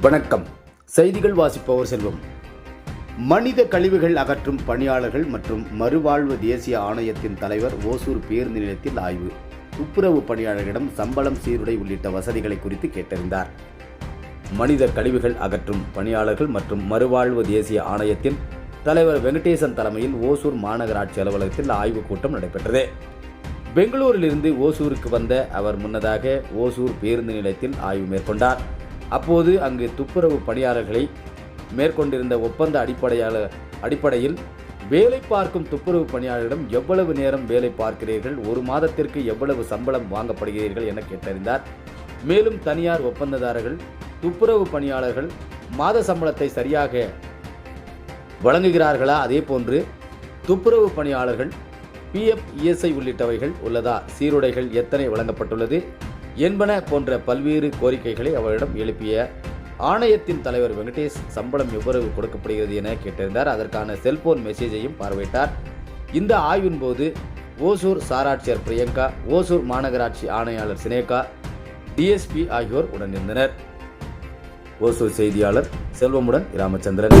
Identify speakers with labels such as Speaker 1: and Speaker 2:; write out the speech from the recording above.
Speaker 1: வணக்கம். செய்திகள் வாசிப்பவர் செல்வம். மனித கழிவுகள் அகற்றும் பணியாளர்கள் மற்றும் மறுவாழ்வு தேசிய ஆணையத்தின் தலைவர் ஓசூர் பேருந்து நிலையத்தில் ஆய்வு. துப்புரவு பணியாளர்களிடம் சம்பளம் சீருடை உள்ளிட்ட வசதிகளை குறித்து கேட்டறிந்தார். மனித கழிவுகள் அகற்றும் பணியாளர்கள் மற்றும் மறுவாழ்வு தேசிய ஆணையத்தின் தலைவர் வெங்கடேசன் தலைமையில் ஓசூர் மாநகராட்சி அலுவலகத்தில் ஆய்வுக் கூட்டம் நடைபெற்றது. பெங்களூரிலிருந்து ஓசூருக்கு வந்த அவர் முன்னதாக ஓசூர் பேருந்து நிலையத்தில் ஆய்வு மேற்கொண்டார். அப்போது அங்கு துப்புரவு பணியாளர்களை மேற்கொண்டிருந்த ஒப்பந்த அடிப்படையாளர் அடிப்படையில் வேலை பார்க்கும் துப்புரவு பணியாளரிடம் எவ்வளவு நேரம் வேலை பார்க்கிறீர்கள் ஒரு மாதத்திற்கு எவ்வளவு சம்பளம் வாங்கப்படுகிறீர்கள் என கேட்டறிந்தார். மேலும் தனியார் ஒப்பந்ததாரர்கள் துப்புரவு பணியாளர்கள் மாத சம்பளத்தை சரியாக வழங்குகிறார்களா? அதே போன்று துப்புரவு பணியாளர்கள் பிஎஃப் இஎஸ்ஐ உள்ளிட்டவைகள் உள்ளதா? சீருடைகள் எத்தனை வழங்கப்பட்டுள்ளது? என்பன போன்ற பல்வேறு கோரிக்கைகளை அவரிடம் எழுப்பிய ஆணையத்தின் தலைவர் வெங்கடேஷ் சம்பளம் எவ்வளவு கொடுக்கப்படுகிறது என கேட்டிருந்தார். அதற்கான செல்போன் மெசேஜையும் பார்வையிட்டார். இந்த ஆய்வின் போது ஓசூர் சாராட்சியர் பிரியங்கா ஓசூர் மாநகராட்சி ஆணையாளர் சினேகா டிஎஸ்பி ஆகியோர் உடனிருந்தனர். ஓசூர் செய்தியாளர் செல்வமுடன் ராமச்சந்திரன்